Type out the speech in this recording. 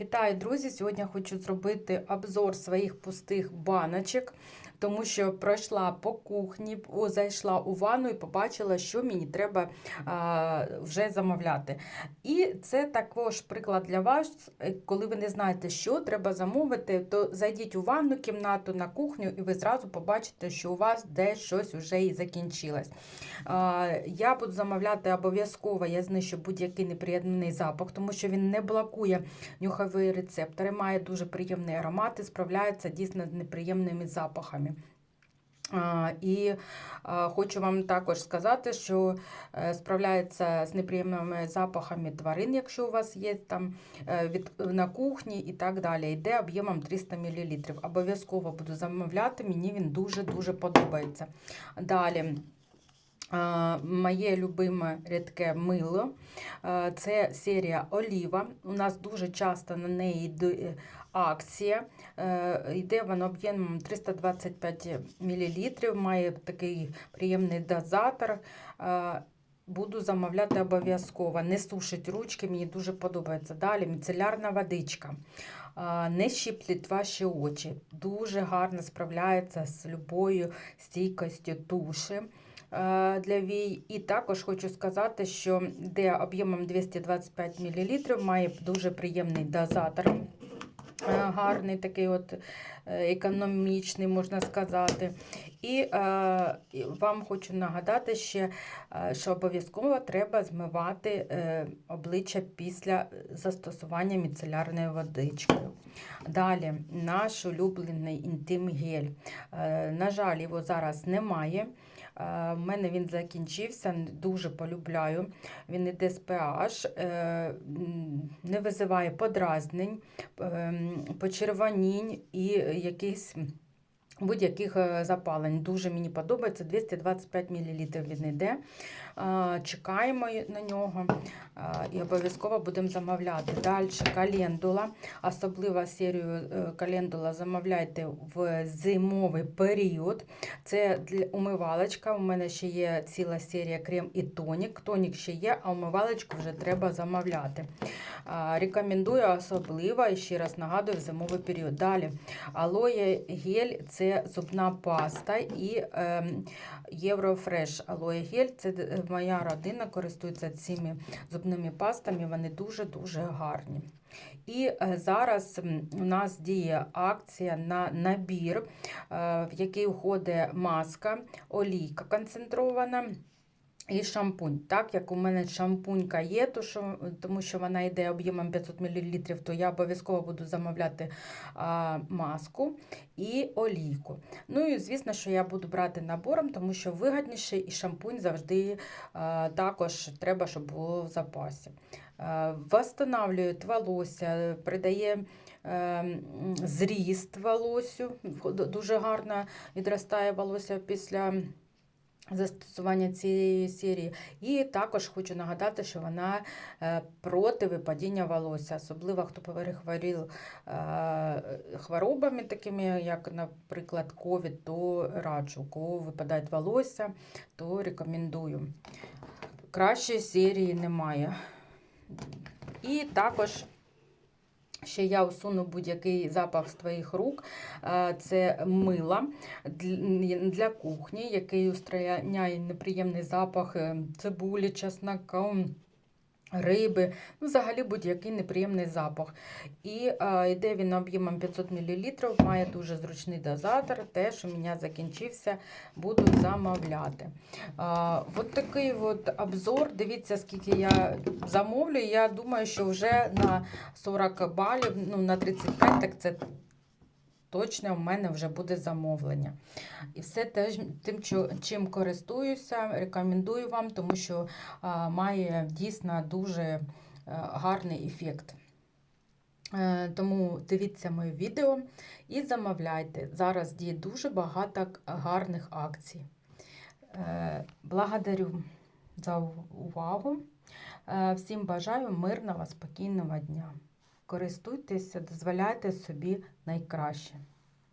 Вітаю, друзі! Сьогодні хочу зробити обзор своїх пустих баночок, тому що пройшла по кухні, зайшла у ванну і побачила, що мені треба а, вже замовляти. І це також приклад для вас, е, коли ви не знаєте, що треба замовити, то зайдіть у ванну кімнату на кухню, і ви зразу побачите, що у вас десь щось вже і закінчилось. Я буду замовляти обов'язково, я знищу будь-який неприємний запах, тому що він не блокує нюхові рецептори, має дуже приємний аромат і справляється дійсно з неприємними запахами. І хочу вам також сказати, що е, справляється з неприємними запахами тварин, якщо у вас є там е, від, на кухні і так далі. Йде об'ємом 300 мл. Обов'язково буду замовляти, мені він дуже-дуже подобається. Далі. Моє любиме рідке мило. Це серія Оліва. У нас дуже часто на неї йде акція. Е, Йде вона об'ємом 325 мл, має такий приємний дозатор. Е, Буду замовляти обов'язково. Не сушить ручки, мені дуже подобається. Далі міцелярна водичка. Е, Не щиплять ваші очі. Дуже гарно справляється з любою стійкостю туші е, для вій. І також хочу сказати, що де об'ємом 225 мл, має дуже приємний дозатор. Е, Гарний такий от е, економічний, можна сказати. І е, вам хочу нагадати ще, е, що обов'язково треба змивати е, обличчя після застосування міцелярною водичкою. Далі наш улюблений інтим гель. Е, на жаль, його зараз немає. У мене він закінчився, дуже полюбляю. Він іде з pH, е, не визиває подразнень, е, почервонінь і якийсь будь-яких е, запалень. Дуже мені подобається. 225 мл він йде. Чекаємо на нього і обов'язково будемо замовляти. Далі календула. Особливо серію е, календула замовляйте в зимовий період. Це умивалочка. У мене ще є ціла серія крем і тонік. Тонік ще є, а умивалочку вже треба замовляти. Рекомендую особливо, і ще раз нагадую, в зимовий період. Далі алоє гель це зубна паста і ем, Єврофреш алоє гель. Це е, моя родина користується цими зубними пастами, вони дуже-дуже гарні. І е, зараз у нас діє акція на набір, е, в який входить маска, олійка концентрована. І шампунь. Так як у мене шампунька є, то що, тому що вона йде об'ємом 500 мл, то я обов'язково буду замовляти а, маску і олійку. Ну і звісно, що я буду брати набором, тому що вигідніше і шампунь завжди а, також треба, щоб було в запасі. А, Восстанавлює волосся, придає е, зріст волосю, дуже гарно відростає волосся після застосування цієї серії. І також хочу нагадати, що вона е, проти випадіння волосся, особливо хто перехворів е, хворобами, такими, як, наприклад, ковід, то раджу. Кого випадають волосся, то рекомендую. Кращої серії немає. І також. Ще я усуну будь-який запах з твоїх рук. Е, Це мила для кухні, який устраняє неприємний запах е, цибулі, чеснока, риби, ну, взагалі будь-який неприємний запах. І а, йде він об'ємом 500 мл, має дуже зручний дозатор. Теж у мене закінчився, буду замовляти. А, от такий от обзор. Дивіться, скільки я замовлю. Я думаю, що вже на 40 балів, ну на 35, так це. Точно в мене вже буде замовлення. І все теж тим, чим користуюся, рекомендую вам, тому що має дійсно дуже гарний ефект. Е, тому дивіться моє відео і замовляйте. Зараз діє дуже багато гарних акцій. Е, благодарю за увагу. Е, всім бажаю мирного, спокійного дня. Користуйтеся, дозволяйте собі найкраще.